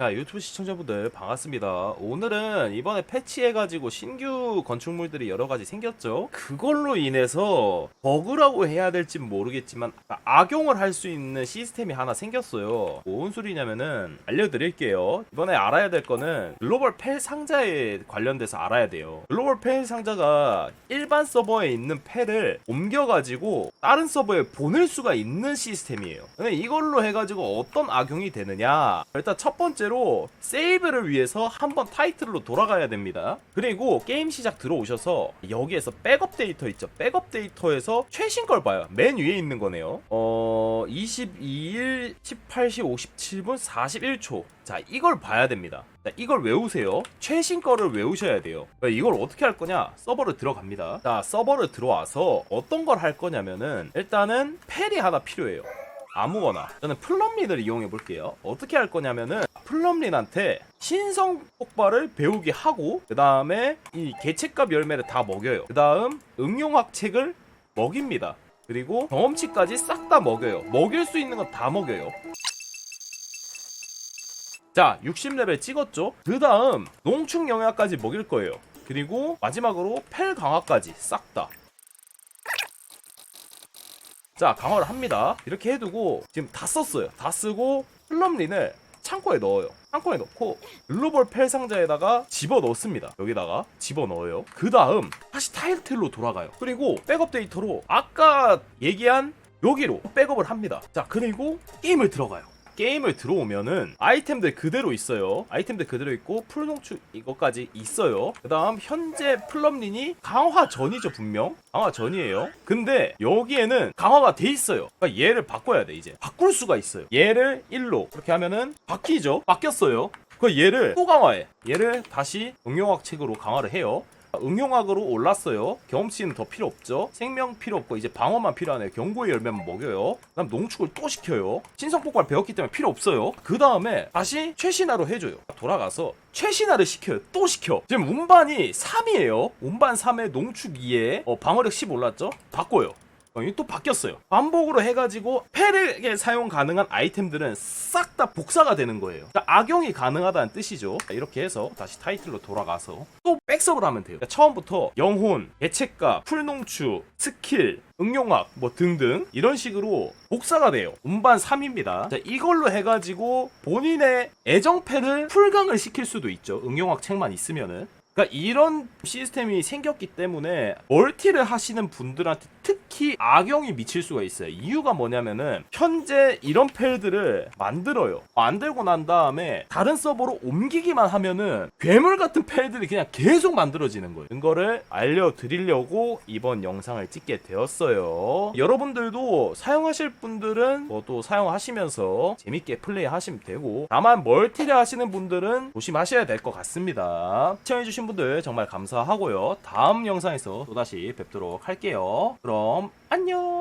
자 유튜브 시청자분들 반갑습니다. 오늘은 이번에 패치해가지고 신규 건축물들이 여러가지 생겼죠. 그걸로 인해서 버그라고 해야 될진 모르겠지만 악용을 할 수 있는 시스템이 하나 생겼어요. 뭔 소리냐면은 알려드릴게요. 이번에 알아야 될 거는 글로벌 펠 상자에 관련돼서 알아야 돼요. 글로벌 펠 상자가 일반 서버에 있는 펠을 옮겨가지고 다른 서버에 보낼 수가 있는 시스템이에요. 근데 이걸로 해가지고 어떤 악용이 되느냐? 일단 첫 번째로 세이브를 위해서 한번 타이틀로 돌아가야 됩니다 그리고 게임 시작 들어오셔서 여기에서 백업 데이터 있죠 백업 데이터에서 최신 걸 봐요 맨 위에 있는 거네요 어 22일 18시 57분 41초 자 이걸 봐야 됩니다 자, 이걸 외우세요. 최신 거를 외우셔야 돼요. 그러니까 이걸 어떻게 할 거냐? 서버를 들어갑니다. 자, 서버를 들어와서 어떤 걸 할 거냐면은 일단은 펠이 하나 필요해요. 아무거나. 저는 플럼린을 이용해 볼게요. 어떻게 할 거냐면은 플럼린한테 신성 폭발을 배우게 하고 그 다음에 이 개체값 열매를 다 먹여요. 그 다음 응용학 책을 먹입니다. 그리고 경험치까지 싹 다 먹여요. 먹일 수 있는 건 다 먹여요. 자, 60레벨 찍었죠? 그 다음, 농축 영양까지 먹일 거예요. 그리고 마지막으로 펠 강화까지 싹 다. 자, 강화를 합니다. 이렇게 해두고, 지금 다 썼어요. 다 쓰고, 플럼린을 창고에 넣어요. 창고에 넣고, 글로벌 펠 상자에다가 집어 넣습니다. 여기다가 집어 넣어요. 그 다음, 다시 타일텔로 돌아가요. 그리고 백업 데이터로 아까 얘기한 여기로 백업을 합니다. 자, 그리고 게임을 들어가요. 게임을 들어오면은 아이템들 그대로 있어요. 아이템들 그대로 있고 풀농축 이것까지 있어요. 그다음 현재 플럼린이 강화 전이죠 분명. 강화 전이에요. 근데 여기에는 강화가 돼 있어요. 그러니까 얘를 바꿔야 돼 이제. 바꿀 수가 있어요. 얘를 1로 그렇게 하면은 바뀌죠. 바뀌었어요. 그 얘를 또 강화해. 얘를 다시 응용학 책으로 강화를 해요. 응용학으로 올랐어요. 경험치는 더 필요 없죠. 생명 필요 없고 이제 방어만 필요하네요. 경고의 열매만 먹여요. 그 다음 농축을 또 시켜요. 신성 폭발 배웠기 때문에 필요 없어요. 그 다음에 다시 최신화로 해줘요. 돌아가서 최신화를 시켜요. 또 시켜. 지금 운반이 3이에요. 운반 3에 농축 2에 어, 방어력 10 올랐죠? 바꿔요. 어, 이게 또 바뀌었어요. 반복으로 해가지고 패르에 사용 가능한 아이템들은 싹 다 복사가 되는 거예요. 그러니까 악용이 가능하다는 뜻이죠. 자, 이렇게 해서 다시 타이틀로 돌아가서 또 백섭을 하면 돼요. 그러니까 처음부터 영혼, 개체값, 풀농축, 스킬, 응용학 뭐 등등 이런 식으로 복사가 돼요. 운반 3입니다. 자, 이걸로 해가지고 본인의 애정패를 풀강을 시킬 수도 있죠. 응용학 책만 있으면은. 그러니까 이런 시스템이 생겼기 때문에 멀티를 하시는 분들한테 특히 악영이 미칠 수가 있어요. 이유가 뭐냐면은 현재 이런 펠들을 만들어요. 만들고 난 다음에 다른 서버로 옮기기만 하면은 괴물 같은 펠들이 그냥 계속 만들어지는 거예요. 이거를 알려드리려고 이번 영상을 찍게 되었어요. 여러분들도 사용하실 분들은 뭐또 사용하시면서 재밌게 플레이하시면 되고 다만 멀티를 하시는 분들은 조심하셔야 될 것 같습니다. 시청해주신 분들 정말 감사하고요. 다음 영상에서 또다시 뵙도록 할게요. 그럼 안녕!